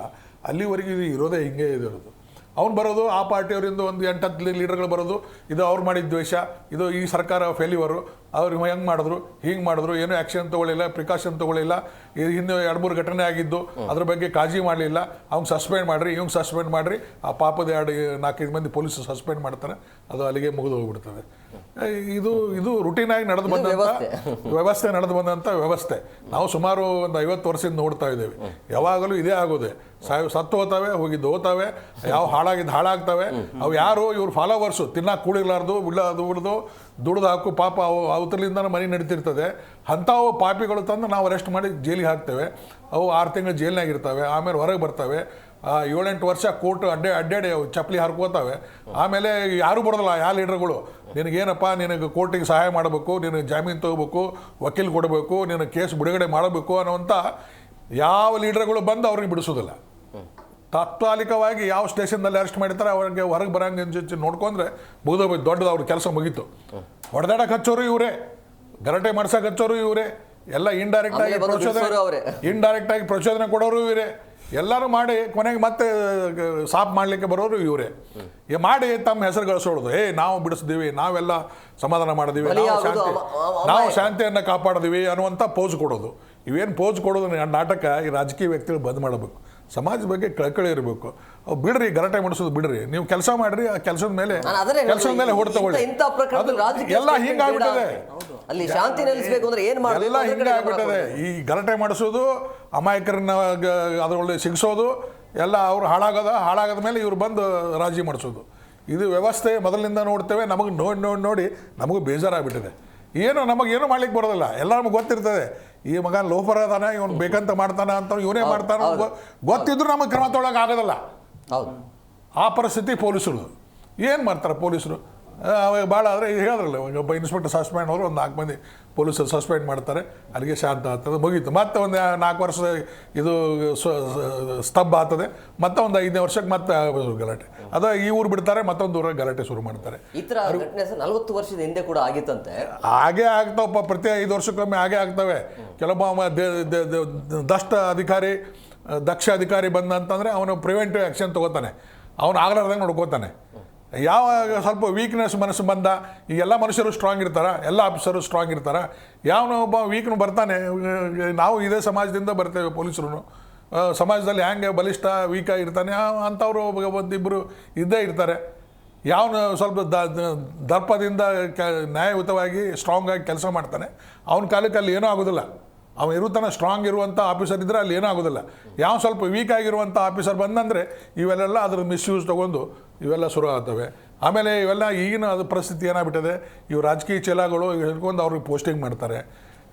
ಅಲ್ಲಿವರೆಗೂ ಇದು ಇರೋದೇ ಹಿಂಗೆ ಇದಿರೋದು ಅವ್ನು ಬರೋದು, ಆ ಪಾರ್ಟಿಯವರಿಂದ ಒಂದು ಎಂಟತ್ತು ಲೀಡರ್ಗಳು ಬರೋದು, ಇದು ಅವ್ರು ಮಾಡಿದ ದ್ವೇಷ, ಇದು ಈ ಸರ್ಕಾರ ಫೇಲ್ಯೂರು ಅವ್ರು ಹೆಂಗೆ ಮಾಡಿದ್ರು ಹಿಂಗೆ ಮಾಡಿದ್ರು ಏನೂ ಆ್ಯಕ್ಷನ್ ತೊಗೊಳ್ಳಿಲ್ಲ ಪ್ರಿಕಾಷನ್ ತೊಗೊಳ್ಳಿಲ್ಲ ಇದು ಹಿಂದೆ ಎರಡು ಮೂರು ಘಟನೆ ಆಗಿದ್ದು ಅದ್ರ ಬಗ್ಗೆ ಕಾಳಜಿ ಮಾಡಲಿಲ್ಲ ಅವ್ನು ಸಸ್ಪೆಂಡ್ ಮಾಡಿರಿ ಇವ್ಗೆ ಸಸ್ಪೆಂಡ್ ಮಾಡಿರಿ ಆ ಪಾಪದ ಎರಡು ನಾಲ್ಕೈದು ಮಂದಿ ಪೊಲೀಸ್ ಸಸ್ಪೆಂಡ್ ಮಾಡ್ತಾರೆ ಅದು ಅಲ್ಲಿಗೆ ಮುಗಿದು ಹೋಗ್ಬಿಡ್ತದೆ. ಇದು ಇದು ರುಟೀನ್ ಆಗಿ ನಡೆದು ಬಂದಂಥ ವ್ಯವಸ್ಥೆ. ವ್ಯವಸ್ಥೆ ನಡೆದು ಬಂದಂಥ ವ್ಯವಸ್ಥೆ. ನಾವು ಸುಮಾರು ಒಂದು ಐವತ್ತು ವರ್ಷದಿಂದ ನೋಡ್ತಾ ಇದ್ದೇವೆ. ಯಾವಾಗಲೂ ಇದೇ ಆಗೋದೆ. ಸಾಯ್ ಸತ್ತು ಹೋಗ್ತಾವೆ ಹೋಗಿದ್ದು ಹೋಗ್ತಾವೆ ಯಾವ ಹಾಳಾಗಿದ್ದು ಹಾಳಾಗ್ತವೆ. ಅವು ಯಾರು ಇವ್ರು ಫಾಲೋವರ್ಸು ತಿನ್ನಕ್ಕೆ ಕೂಡಿರ್ಲಾರ್ದು ಬಿಡೋದು ಬಿಡ್ದು ದುಡ್ದು ಹಾಕು, ಪಾಪ ಅವು ಮನೆ ನಡೀತಿರ್ತದೆ. ಅಂಥವು ಪಾಪಿಗಳು ತಂದು ನಾವು ಅರೆಸ್ಟ್ ಮಾಡಿ ಜೈಲಿಗೆ ಹಾಕ್ತೇವೆ. ಅವು ಆರು ತಿಂಗಳು ಜೈಲಿನಾಗಿರ್ತವೆ ಆಮೇಲೆ ಹೊರಗೆ ಬರ್ತವೆ. ಏಳೆಂಟು ವರ್ಷ ಕೋರ್ಟ್ ಅಡ್ಡೆ, ಅಡ್ಡಾಡಿ ಚಪ್ಪಲಿ ಹರ್ಕೋತಾವೆ. ಆಮೇಲೆ ಯಾರೂ ಬರೋದಿಲ್ಲ, ಯಾವ ಲೀಡರ್ಗಳು? ನಿನಗೇನಪ್ಪ, ನಿನಗೆ ಕೋರ್ಟಿಗೆ ಸಹಾಯ ಮಾಡಬೇಕು, ನಿನಗೆ ಜಾಮೀನು ತೊಗೋಬೇಕು, ವಕೀಲ್ ಕೊಡಬೇಕು, ನಿನಗೆ ಕೇಸ್ ಬಿಡುಗಡೆ ಮಾಡಬೇಕು ಅನ್ನುವಂಥ ಯಾವ ಲೀಡರ್ಗಳು ಬಂದು ಅವ್ರಿಗೆ ಬಿಡಿಸೋದಿಲ್ಲ. ತಾತ್ಕಾಲಿಕವಾಗಿ ಯಾವ ಸ್ಟೇಷನ್ನಲ್ಲಿ ಅರೆಸ್ಟ್ ಮಾಡಿರ್ತಾರೆ ಅವ್ರಿಗೆ ಹೊರಗೆ ಬರಂಗೆ ಅಂತ ನೋಡ್ಕೊಂಡ್ರೆ ಮುಗಿದೋಗ್ಬೇಕು ದೊಡ್ಡದು ಅವ್ರ ಕೆಲಸ ಮುಗೀತು. ಹೊಡೆದಾಡಕ್ಕೆ ಹಚ್ಚೋರು ಇವರೇ ಗರಟೆ ಮಾಡ್ಸಕ್ಕೆ ಹಚ್ಚೋರು ಇವರೇ ಎಲ್ಲ ಇಂಡೈರೆಕ್ಟ್ ಆಗಿ. ಪ್ರಚೋದನೆ ಇಂಡೈರೆಕ್ಟ್ ಆಗಿ ಪ್ರಚೋದನೆ ಕೊಡೋರು ಇವರೇ. ಎಲ್ಲರೂ ಮಾಡಿ ಕೊನೆಗೆ ಮತ್ತೆ ಸಾಫ್ ಮಾಡಲಿಕ್ಕೆ ಬರೋರು ಇವರೇ. ಈ ಮಾಡಿ ತಮ್ಮ ಹೆಸರು ಗಳಿಸೋದು ಏ ನಾವು ಬಿಡಿಸಿದೀವಿ ನಾವೆಲ್ಲ ಸಮಾಧಾನ ಮಾಡಿದೀವಿ ನಾವು ಶಾಂತಿ ನಾವು. ಶಾಂತಿಯನ್ನು ಕಾಪಾಡಿದೀವಿ ಅನ್ನುವಂಥ ಪೋಸ್ ಕೊಡೋದು. ಇವೇನು ಪೋಸ್ ಕೊಡೋದು ನಾಟಕ ಈ ರಾಜಕೀಯ ವ್ಯಕ್ತಿಗಳು ಬಂದ್ ಮಾಡಬೇಕು. ಸಮಾಜದ ಬಗ್ಗೆ ಕಳಕಳಿ ಇರಬೇಕು. ಅವು ಬಿಡ್ರಿ ಗಲಾಟೆ ಮಾಡಿಸೋದು ಬಿಡ್ರಿ. ನೀವು ಕೆಲಸ ಮಾಡ್ರಿ ಆ ಕೆಲಸದ ಮೇಲೆ ಕೆಲಸದ ಮೇಲೆ ಹೊಡೆ ತಗೊಳ್ಳಿ. ಎಲ್ಲ ಹಿಂಗಾಗ್ಬಿಟ್ಟದೆ. ಅಲ್ಲಿ ಶಾಂತಿ ನೆಲೆಸಬೇಕು ಅಂದ್ರೆ ಏನ್ ಎಲ್ಲ ಈ ಗಲಾಟೆ ಮಾಡಿಸೋದು ಅಮಾಯಕರನ್ನ ಅದರೊಳಗೆ ಅದ್ರೊಳಗೆ ಸಿಗಿಸೋದು ಎಲ್ಲ ಅವ್ರು ಹಾಳಾಗದ ಹಾಳಾಗದ ಮೇಲೆ ಇವ್ರು ಬಂದು ರಾಜಿ ಮಾಡಿಸೋದು. ಇದು ವ್ಯವಸ್ಥೆ ಮೊದಲಿನಿಂದ ನೋಡ್ತೇವೆ. ನಮಗೆ ನೋಡಿ ನೋಡಿ ನೋಡಿ ನಮಗೂ ಬೇಜಾರಾಗ್ಬಿಟ್ಟಿದೆ. ಏನು ನಮಗೇನು ಮಾಡ್ಲಿಕ್ಕೆ ಬರೋದಿಲ್ಲ. ಎಲ್ಲ ನಮ್ಗೆ ಗೊತ್ತಿರ್ತದೆ. ಈ ಮಗ ಲೋಫರ್ ಅದಾನ ಇವನು ಬೇಕಂತ ಮಾಡ್ತಾನ ಅಂತ ಇವನೇ ಮಾಡ್ತಾನ. ಗೊತ್ತಿದ್ರು ನಮಗೆ ಕ್ರಮ ಆಗೋದಿಲ್ಲ ಹೌದು. ಆ ಪರಿಸ್ಥಿತಿ ಪೊಲೀಸರು ಏನು ಮಾಡ್ತಾರೆ ಪೊಲೀಸರು? ಅವಾಗ ಭಾಳ ಆದರೆ ಹೇಳಿದ್ರಲ್ಲ ಒಬ್ಬ ಇನ್ಸ್ಪೆಕ್ಟರ್ ಸಸ್ಪೆಂಡ್ ಅವರು ಒಂದು ನಾಲ್ಕು ಮಂದಿ ಪೊಲೀಸರು ಸಸ್ಪೆಂಡ್ ಮಾಡ್ತಾರೆ ಅಲ್ಲಿಗೆ ಶಾಂತ ಆಗ್ತದೆ ಮುಗೀತು. ಮತ್ತೆ ಒಂದು ನಾಲ್ಕು ವರ್ಷ ಇದು ಸ್ತಬ್ಬ ಆಗ್ತದೆ ಮತ್ತೆ ಒಂದು ಐದನೇ ವರ್ಷಕ್ಕೆ ಮತ್ತೆ ಗಲಾಟೆ. ಅದ ಈ ಊರು ಬಿಡ್ತಾರೆ ಮತ್ತೊಂದು ಊರಾಗ ಗಲಾಟೆ ಶುರು ಮಾಡ್ತಾರೆ. ಈ ಥರ ನಲವತ್ತು ವರ್ಷದ ಹಿಂದೆ ಕೂಡ ಆಗಿತ್ತಂತೆ. ಹಾಗೆ ಆಗ್ತಾವಪ್ಪ ಪ್ರತಿ ಐದು ವರ್ಷಕ್ಕೊಮ್ಮೆ ಹಾಗೆ ಆಗ್ತವೆ. ಕೆಲವೊಬ್ಬ ದೆ- ದಷ್ಟ ಅಧಿಕಾರಿ ದಕ್ಷ ಅಧಿಕಾರಿ ಬಂದ ಅಂತಂದರೆ ಅವನು ಪ್ರಿವೆಂಟಿವ್ ಆ್ಯಕ್ಷನ್ ತಗೋತಾನೆ. ಅವನು ಆಗ್ಲಾರ್ದಂಗೆ ನೋಡ್ಕೋತಾನೆ. ಯಾವಾಗ ಸ್ವಲ್ಪ ವೀಕ್ನೆಸ್ ಮನಸ್ಸು ಬಂದ ಈ ಎಲ್ಲ ಮನುಷ್ಯರು ಸ್ಟ್ರಾಂಗ್ ಇರ್ತಾರೆ, ಎಲ್ಲ ಆಫೀಸರು ಸ್ಟ್ರಾಂಗ್ ಇರ್ತಾರೆ. ಯಾವನೋ ಒಬ್ಬ ವೀಕ್ನು ಬರ್ತಾನೆ, ನಾವು ಇದೇ ಸಮಾಜದಿಂದ ಬರ್ತೇವೆ ಪೊಲೀಸರು ಸಮಾಜದಲ್ಲಿ ಹ್ಯಾಂಗೆ ಬಲಿಷ್ಠ ವೀಕ್ ಇರ್ತಾನೆ ಅಂಥವ್ರು ಒಂದಿಬ್ಬರು ಇದ್ದೇ ಇರ್ತಾರೆ. ಯಾವನು ಸ್ವಲ್ಪ ದ ದರ್ಪದಿಂದ ಕ, ನ್ಯಾಯಯುತವಾಗಿ ಸ್ಟ್ರಾಂಗ್ ಆಗಿ ಕೆಲಸ ಮಾಡ್ತಾನೆ. ಅವನ ಕಾಲಕ್ಕೆ ಅಲ್ಲಿ ಏನೂ ಆಗೋದಿಲ್ಲ. ಅವನು ಇರುತ್ತಾನೆ ಸ್ಟ್ರಾಂಗ್ ಇರುವಂಥ ಆಫೀಸರ್ ಇದ್ದರೆ ಅಲ್ಲಿ ಏನೂ ಆಗೋದಿಲ್ಲ. ಯಾವ ಸ್ವಲ್ಪ ವೀಕ್ ಆಗಿರುವಂಥ ಆಫೀಸರ್ ಬಂದಂದರೆ ಇವೆಲ್ಲ ಅದ್ರ ಮಿಸ್ಯೂಸ್ ತೊಗೊಂಡು ಇವೆಲ್ಲ ಶುರು ಆಗ್ತವೆ. ಆಮೇಲೆ ಇವೆಲ್ಲ ಈಗಿನ ಅದು ಪರಿಸ್ಥಿತಿ ಏನಾಗ್ಬಿಟ್ಟಿದೆ ಇವು ರಾಜಕೀಯ ಚೀಲಗಳು ಹಿಡ್ಕೊಂಡು ಅವ್ರಿಗೆ ಪೋಸ್ಟಿಂಗ್ ಮಾಡ್ತಾರೆ.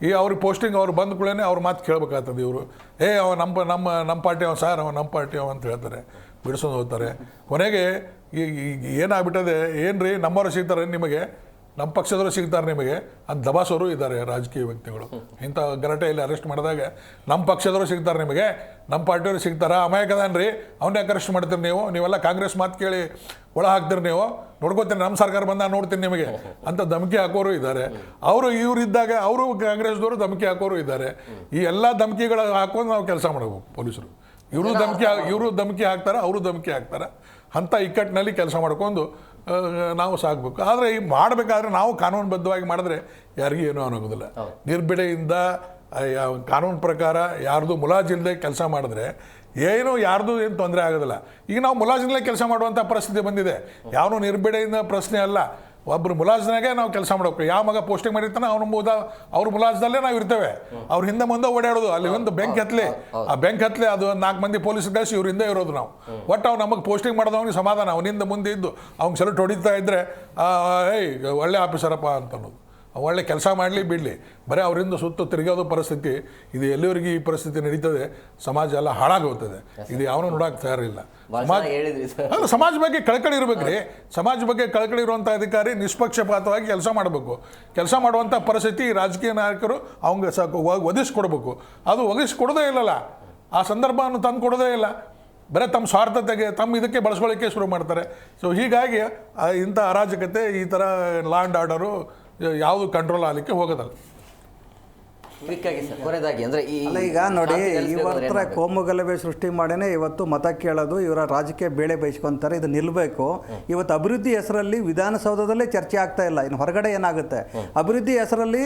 ಈ ಅವ್ರಿಗೆ ಪೋಸ್ಟಿಂಗ್ ಅವ್ರು ಬಂದ ಕೂಡಲೇ ಅವ್ರ ಮಾತು ಕೇಳಬೇಕಾಗ್ತದೆ ಇವರು. ಏ, ಅವ ನಮ್ಮ ನಮ್ಮ ನಮ್ಮ ಪಾರ್ಟಿ ಅವ, ಸರ್ ಅವ, ನಮ್ಮ ಪಾರ್ಟಿ ಅವ ಅಂತ ಹೇಳ್ತಾರೆ. ಬಿಡಿಸ್ಕೊಂಡು ಹೋಗ್ತಾರೆ. ಕೊನೆಗೆ ಈಗ ಈಗ ಏನಾಗ್ಬಿಟ್ಟದೆ ಏನು ರೀ ನಮ್ಮವರು ಸಿಗ್ತಾರೆ ನಿಮಗೆ? ನಮ್ಮ ಪಕ್ಷದವರು ಸಿಗ್ತಾರೆ ನಿಮಗೆ ಅಂತ ದಬಾಸೋರು ಇದ್ದಾರೆ ರಾಜಕೀಯ ವ್ಯಕ್ತಿಗಳು. ಇಂಥ ಗಲಾಟೆಯಲ್ಲಿ ಅರೆಸ್ಟ್ ಮಾಡಿದಾಗ ನಮ್ಮ ಪಕ್ಷದವರು ಸಿಗ್ತಾರೆ ನಿಮಗೆ ನಮ್ಮ ಪಾರ್ಟಿಯವರು ಸಿಗ್ತಾರ? ಅಮಾಯಕದಾನ ರೀ ಅವನ್ನ ಅರೆಸ್ಟ್ ಮಾಡ್ತೀರಿ ನೀವು? ನೀವೆಲ್ಲ ಕಾಂಗ್ರೆಸ್ ಮಾತು ಕೇಳಿ ಒಳ ಹಾಕ್ತೀರಿ ನೀವು? ನೋಡ್ಕೋತೀನಿ ನಮ್ಮ ಸರ್ಕಾರ ಬಂದಾಗ ನೋಡ್ತೀನಿ ನಿಮಗೆ ಅಂತ ಧಮಕಿ ಹಾಕೋರು ಇದ್ದಾರೆ. ಅವರು ಇವರಿದ್ದಾಗ ಇದ್ದಾಗ ಅವರು ಕಾಂಗ್ರೆಸ್ದವರು ಧಮಕಿ ಹಾಕೋರು ಇದ್ದಾರೆ. ಈ ಎಲ್ಲ ಧಮಕಿಗಳು ಹಾಕೊಂಡು ನಾವು ಕೆಲಸ ಮಾಡಬೇಕು ಪೊಲೀಸರು. ಇವರು ಧಮಕಿ ಇವರು ಧಮಕಿ ಹಾಕ್ತಾರೆ? ಅವರು ಧಮಕಿ ಹಾಕ್ತಾರೆ? ಅಂಥ ಇಕ್ಕಟ್ಟಿನಲ್ಲಿ ಕೆಲಸ ಮಾಡ್ಕೊಂಡು ನಾವು ಸಾಕಬೇಕು. ಆದರೆ ಈ ಮಾಡಬೇಕಾದ್ರೆ ನಾವು ಕಾನೂನುಬದ್ಧವಾಗಿ ಮಾಡಿದ್ರೆ ಯಾರಿಗೂ ಏನೂ ಅನ್ನೋಗೋದಿಲ್ಲ ನಿರ್ಬಿಡೆಯಿಂದ ಕಾನೂನು ಪ್ರಕಾರ ಯಾರ್ದು ಮುಲಾಜಿಲ್ಲದೆ ಕೆಲಸ ಮಾಡಿದ್ರೆ ಏನು ಯಾರ್ದು ಏನು ತೊಂದರೆ ಆಗೋದಿಲ್ಲ. ಈಗ ನಾವು ಮುಲಾಜಿಲ್ಲದೆ ಕೆಲಸ ಮಾಡುವಂಥ ಪರಿಸ್ಥಿತಿ ಬಂದಿದೆ. ಯಾವನು ನಿರ್ಬಿಡೆಯಿಂದ ಪ್ರಶ್ನೆ ಅಲ್ಲ. ಒಬ್ಬರು ಮುಲಾಜ್ನಾಗೆ ನಾವು ಕೆಲಸ ಮಾಡಬೇಕು. ಯಾವ ಮಗ ಪೋಸ್ಟಿಂಗ್ ಮಾಡಿರ್ತಾನೆ ಅವ್ರ ಮುದ ಅವ್ರ ಮುಲಾಜ್ದಲ್ಲೇ ನಾವು ಇರ್ತೇವೆ. ಅವ್ರ ಹಿಂದೆ ಮುಂದೆ ಓಡಾಡೋದು. ಅಲ್ಲಿ ಒಂದು ಬೆಂಕ್ ಹತ್ಲಿ ಆ ಬೆಂಕ್ ಹತ್ಲಿ ಅದು ಒಂದು ನಾಲ್ಕು ಮಂದಿ ಪೊಲೀಸ್ ಕಳಿಸಿ ಇವ್ರ ಹಿಂದೆ ಇರೋದು ನಾವು. ಒಟ್ಟು ಅವ್ನು ನಮಗೆ ಪೋಸ್ಟಿಂಗ್ ಮಾಡಿದವನಿಗೆ ಸಮಾಧಾನ. ಅವನಿಂದ ಮುಂದೆ ಇದ್ದು ಅವ್ನಿಗೆ ಸೆಲೆಕ್ಟ್ ಹೊಡಿತಾ ಇದ್ರೆ ಆ, ಏಯ್ ಒಳ್ಳೆ ಆಫೀಸರಪ್ಪ ಅಂತ ಅನ್ನೋದು. ಒಳ್ಳೆ ಕೆಲಸ ಮಾಡಲಿ ಬಿಡಲಿ. ಬರೀ ಅವರಿಂದ ಸುತ್ತ ತಿರುಗೋದು ಪರಿಸ್ಥಿತಿ. ಇದು ಎಲ್ಲಿವರೆಗೆ ಈ ಪರಿಸ್ಥಿತಿ ನಡೀತದೆ? ಸಮಾಜ ಎಲ್ಲ ಹಾಳಾಗೋಗ್ತದೆ. ಇದು ಯಾವನು ನೋಡಕ್ಕೆ ತಯಾರಿಲ್ಲ. ಸಮಾಜ ಅಲ್ಲ ಸಮಾಜ ಬಗ್ಗೆ ಕಳಕಳಿ ರೀ ಸಮಾಜ ಬಗ್ಗೆ ಕಳಕಳಿ ಇರುವಂಥ ಅಧಿಕಾರಿ ನಿಷ್ಪಕ್ಷಪಾತವಾಗಿ ಕೆಲಸ ಮಾಡಬೇಕು. ಕೆಲಸ ಮಾಡುವಂಥ ಪರಿಸ್ಥಿತಿ ರಾಜಕೀಯ ನಾಯಕರು ಅವಂಗೆ ಸಾಕು ಒದಗಿಸ್ಕೊಡ್ಬೇಕು ಅದು ಒದಗಿಸ್ಕೊಡೋದೇ ಇಲ್ಲಲ್ಲ. ಆ ಸಂದರ್ಭವನ್ನು ತಂದು ಕೊಡೋದೇ ಇಲ್ಲ. ಬರೀ ತಮ್ಮ ಸ್ವಾರ್ಥತೆಗೆ ತಮ್ಮ ಇದಕ್ಕೆ ಬಳಸ್ಕೊಳ್ಳೋಕ್ಕೆ ಶುರು ಮಾಡ್ತಾರೆ. ಸೊ ಹೀಗಾಗಿ ಇಂಥ ಅರಾಜಕತೆ ಈ ಥರ ಲಾ ಆ್ಯಂಡ್ ಆರ್ಡರು ಯಾವುದು ಕಂಟ್ರೋಲ್ ಆಗಲಿಕ್ಕೆ ಹೋಗೋದಲ್ಲ. ಕ್ವಿಕ್ಕಾಗಿ ಸರ್ ಕೊನೆಯದಾಗಿ ಅಂದ್ರೆ ಈ ಅಲ್ಲ ಈಗ ನೋಡಿ ಇವತ್ತರ ಕೋಮು ಗಲಭೆ? ಸೃಷ್ಟಿ ಮಾಡೇನೆ ಇವತ್ತು ಮತ ಕೇಳೋದು ಇವರ ರಾಜಕೀಯ ಬೇಳೆ ಬಯಸ್ಕೊಂತಾರೆ ಇದು ನಿಲ್ಲಬೇಕು ಇವತ್ತು ಅಭಿವೃದ್ಧಿ ಹೆಸರಲ್ಲಿ ವಿಧಾನಸೌಧದಲ್ಲೇ ಚರ್ಚೆ ಆಗ್ತಾ ಇಲ್ಲ ಇನ್ನು ಹೊರಗಡೆ ಏನಾಗುತ್ತೆ? ಅಭಿವೃದ್ಧಿ ಹೆಸರಲ್ಲಿ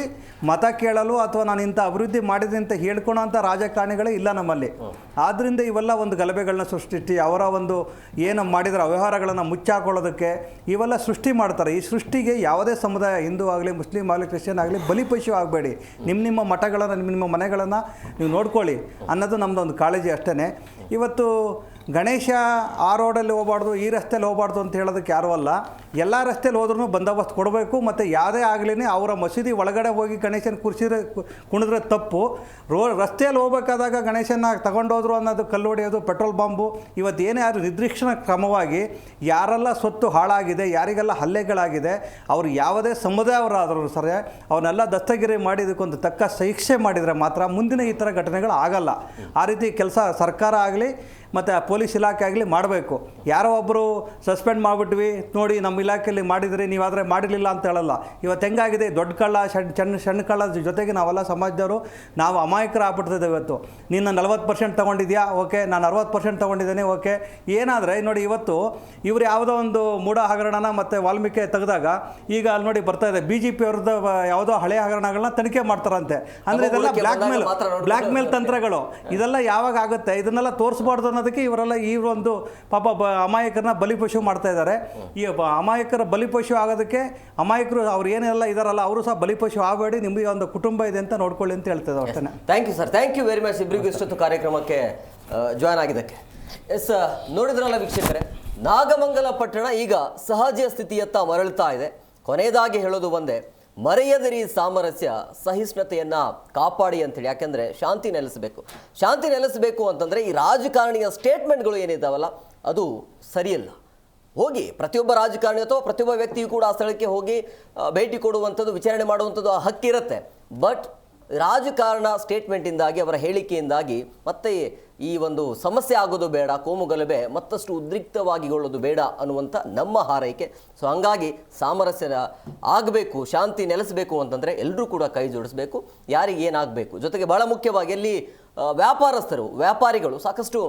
ಮತ ಕೇಳಲು ಅಥವಾ ನಾನು ಇಂಥ ಅಭಿವೃದ್ಧಿ ಮಾಡಿದೆ ಅಂತ ಹೇಳ್ಕೊಳೋಂಥ ರಾಜಕಾರಣಿಗಳೇ ಇಲ್ಲ ನಮ್ಮಲ್ಲಿ. ಆದ್ರಿಂದ ಇವೆಲ್ಲ ಒಂದು ಗಲಭೆಗಳನ್ನ ಸೃಷ್ಟಿಸಿ ಅವರ ಒಂದು ಏನು ಮಾಡಿದ್ರೆ ಅವ್ಯವಹಾರಗಳನ್ನು ಮುಚ್ಚಾಕೊಳ್ಳೋದಕ್ಕೆ ಇವೆಲ್ಲ ಸೃಷ್ಟಿ ಮಾಡ್ತಾರೆ. ಈ ಸೃಷ್ಟಿಗೆ ಯಾವುದೇ ಸಮುದಾಯ ಹಿಂದೂ ಆಗಲಿ ಮುಸ್ಲಿಂ ಆಗಲಿ ಕ್ರಿಶ್ಚಿಯನ್ ಆಗಲಿ ಬಲಿಪಶು ಆಗಬೇಡಿ. ನಿಮ್ಮ ನಿಮ್ಮ ಮಠಗಳನ್ನು ನಿಮ್ಮ ನಿಮ್ಮ ಮನೆಗಳನ್ನು ನೀವು ನೋಡ್ಕೊಳ್ಳಿ. ಅನ್ನೋದು ನಮ್ಮದು ಒಂದು ಕಾಳಜಿ ಅಷ್ಟೇ ಇವತ್ತು ಗಣೇಶ ಆ ರೋಡಲ್ಲಿ ಹೋಗಬಾರ್ದು, ಈ ರಸ್ತೆಯಲ್ಲಿ ಹೋಗ್ಬಾರ್ದು ಅಂತ ಹೇಳೋದಕ್ಕೆ ಯಾರೂ ಅಲ್ಲ. ಎಲ್ಲ ರಸ್ತೆಯಲ್ಲಿ ಹೋದ್ರೂ ಬಂದೋಬಸ್ತ್ ಕೊಡಬೇಕು ಮತ್ತು ಯಾವುದೇ ಆಗಲಿ ಅವರ ಮಸೀದಿ ಒಳಗಡೆ ಹೋಗಿ ಗಣೇಶನ ಕುರ್ಸಿದ್ರೆ ಕುಣಿದ್ರೆ ತಪ್ಪು. ರೋ ರಸ್ತೆಯಲ್ಲಿ ಹೋಗಬೇಕಾದಾಗ ಗಣೇಶನ ತಗೊಂಡೋದ್ರು ಅನ್ನೋದು ಕಲ್ಲು ಹೊಡೆಯೋದು ಪೆಟ್ರೋಲ್ ಬಾಂಬು. ಇವತ್ತು ಏನೇ ಆದರೂ ನಿರ್ದಿಕ್ಷಣ ಕ್ರಮವಾಗಿ ಯಾರೆಲ್ಲ ಸ್ವತ್ತು ಹಾಳಾಗಿದೆ, ಯಾರಿಗೆಲ್ಲ ಹಲ್ಲೆಗಳಾಗಿದೆ, ಅವರು ಯಾವುದೇ ಸಮುದಾಯವರಾದರೂ ಸರಿ ಅವನ್ನೆಲ್ಲ ದಸ್ತಗಿರಿ ಮಾಡಿದಕ್ಕೊಂದು ತಕ್ಕ ಶಿಕ್ಷೆ ಮಾಡಿದರೆ ಮಾತ್ರ ಮುಂದಿನ ಈ ಥರ ಘಟನೆಗಳು ಆಗಲ್ಲ. ಆ ರೀತಿ ಕೆಲಸ ಸರ್ಕಾರ ಆಗಲಿ, ಮತ್ತು ಪೊಲೀಸ್ ಇಲಾಖೆ ಆಗಲಿ ಮಾಡಬೇಕು. ಯಾರೋ ಒಬ್ಬರು ಸಸ್ಪೆಂಡ್ ಮಾಡಿಬಿಟ್ವಿ, ನೋಡಿ ನಮ್ಮ ನಮ್ಮ ಇಲಾಖೆಯಲ್ಲಿ ನೀವು ಆದರೆ ಮಾಡಿರಲಿಲ್ಲ ಅಂತ ಹೇಳಲ್ಲ. ಇವತ್ತು ಹೆಂಗಾಗಿದೆ? ದೊಡ್ಡ ಕಳ್ಳ ಸಣ್ಣ ಸಣ್ಣ ಸಣ್ಣ ಕಳ್ಳ ಜೊತೆಗೆ ನಾವೆಲ್ಲ ಸಮಾಜದವರು ನಾವು ಅಮಾಯಕರ ಆಗ್ಬಿಡ್ತಿದ್ದೇವೆ ಇವತ್ತು. ನೀನು ನಲ್ವತ್ತು ಪರ್ಸೆಂಟ್ ತೊಗೊಂಡಿದ್ಯಾ? ಓಕೆ. ನಾನು ಅರವತ್ತು ಪರ್ಸೆಂಟ್ ತೊಗೊಂಡಿದ್ದೇನೆ? ಓಕೆ. ಏನಾದರೆ ನೋಡಿ ಇವತ್ತು ಇವರು ಯಾವುದೋ ಒಂದು ಮೂಢ ಹಗರಣನ ಮತ್ತು ವಾಲ್ಮೀಕಿ ತೆಗೆದಾಗ ಈಗ ಅಲ್ಲಿ ನೋಡಿ ಬರ್ತಾ ಇದೆ. ಬಿ ಜೆ ಪಿ ಅವ್ರದ್ದು ಯಾವುದೋ ಹಳೆ ಹಗರಣಗಳನ್ನ ತನಿಖೆ ಮಾಡ್ತಾರಂತೆ. ಅಂದರೆ ಇದೆಲ್ಲ ಬ್ಲ್ಯಾಕ್ ಮೇಲ್ ಬ್ಲ್ಯಾಕ್ ಮೇಲ್ ತಂತ್ರಗಳು. ಇದೆಲ್ಲ ಯಾವಾಗ ಆಗುತ್ತೆ? ಇದನ್ನೆಲ್ಲ ತೋರಿಸ್ಬಾರ್ದು ಅನ್ನೋದಕ್ಕೆ ಇವರೆಲ್ಲ ಈ ಒಂದು ಪಾಪ ಬ ಅಮಾಯಕರನ್ನ ಬಲಿಪಶು ಮಾಡ್ತಾ ಇದ್ದಾರೆ. ಈ ಬ- ಅಮಾಯಕರ ಬಲಿಪಶು ಆಗೋದಕ್ಕೆ ಅಮಾಯಕರು ಅವ್ರು ಏನೆಲ್ಲ ಇದಾರಲ್ಲ, ಅವರು ಸಹ ಬಲಿಪಶು ಆಗಬೇಡಿ, ನಿಮಗೆ ಒಂದು ಕುಟುಂಬ ಇದೆ ಅಂತ ನೋಡ್ಕೊಳ್ಳಿ ಅಂತ ಹೇಳ್ತದೆ ಅಷ್ಟೇ thank you sir thank you very much ಇಬ್ಬರಿಗೂ ಇಷ್ಟೊತ್ತು ಕಾರ್ಯಕ್ರಮಕ್ಕೆ ಜಾಯ್ನ್ ಆಗಿದ್ದಕ್ಕೆ. ಎಸ್ ನೋಡಿದ್ರಲ್ಲ ವೀಕ್ಷಕರೇ, ನಾಗಮಂಗಲ ಪಟ್ಟಣ ಈಗ ಸಹಜ ಸ್ಥಿತಿಯತ್ತ ಮರಳುತ್ತಾ ಇದೆ. ಕೊನೆಯದಾಗಿ ಹೇಳೋದು ಒಂದೇ ಮರೆಯದರಿ ಸಾಮರಸ್ಯ, ಸಹಿಷ್ಣುತೆಯನ್ನು ಕಾಪಾಡಿ ಅಂತೇಳಿ ಯಾಕೆಂದರೆ ಶಾಂತಿ ನೆಲೆಸಬೇಕು. ಶಾಂತಿ ನೆಲೆಸಬೇಕು ಅಂತಂದರೆ ಈ ರಾಜಕಾರಣಿಯ ಸ್ಟೇಟ್ಮೆಂಟ್ಗಳು ಏನಿದ್ದಾವಲ್ಲ, ಅದು ಸರಿಯಲ್ಲ. ಹೋಗಿ ಪ್ರತಿಯೊಬ್ಬ ರಾಜಕಾರಣಿ ಅಥವಾ ಪ್ರತಿಯೊಬ್ಬ ವ್ಯಕ್ತಿಯು ಕೂಡ ಆ ಸ್ಥಳಕ್ಕೆ ಹೋಗಿ ಭೇಟಿ ಕೊಡುವಂಥದ್ದು, ವಿಚಾರಣೆ ಮಾಡುವಂಥದ್ದು ಆ ಹಕ್ಕಿರುತ್ತೆ ಬಟ್ ರಾಜಕಾರಣ ಸ್ಟೇಟ್ಮೆಂಟಿಂದಾಗಿ ಅವರ ಹೇಳಿಕೆಯಿಂದಾಗಿ ಮತ್ತೆ ಈ ಒಂದು ಸಮಸ್ಯೆ ಆಗೋದು ಬೇಡ, ಕೋಮುಗಲಭೆ ಮತ್ತಷ್ಟು ಉದ್ರಿಕ್ತವಾಗಿಗೊಳ್ಳೋದು ಬೇಡ ಅನ್ನುವಂಥ ನಮ್ಮ ಹಾರೈಕೆ. ಸೊ ಹಂಗಾಗಿ ಸಾಮರಸ್ಯ ಆಗಬೇಕು, ಶಾಂತಿ ನೆಲೆಸಬೇಕು ಅಂತಂದರೆ ಎಲ್ಲರೂ ಕೂಡ ಕೈ ಜೋಡಿಸಬೇಕು, ಯಾರಿಗೆ ಏನಾಗಬೇಕು. ಜೊತೆಗೆ ಬಹಳ ಮುಖ್ಯವಾಗಿ ಅಲ್ಲಿ ವ್ಯಾಪಾರಸ್ಥರು, ವ್ಯಾಪಾರಿಗಳು ಸಾಕಷ್ಟು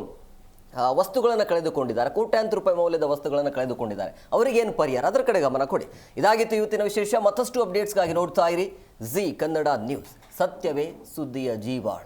ವಸ್ತುಗಳನ್ನು ಕಳೆದುಕೊಂಡಿದ್ದಾರೆ. ಕೋಟ್ಯಾಂತರ ರೂಪಾಯಿ ಮೌಲ್ಯದ ವಸ್ತುಗಳನ್ನು ಕಳೆದುಕೊಂಡಿದ್ದಾರೆ. ಅವರಿಗೇನು ಪರಿಹಾರ? ಅದರ ಕಡೆ ಗಮನ ಕೊಡಿ. ಇದಾಗಿತ್ತು ಇವತ್ತಿನ ವಿಶೇಷ. ಮತ್ತಷ್ಟು ಅಪ್ಡೇಟ್ಸ್ಗಾಗಿ ನೋಡ್ತಾ ಇರಿ. Zee Kannada news. ಸತ್ಯವೇ ಸುದ್ದಿಯ ಜೀವಾಳ.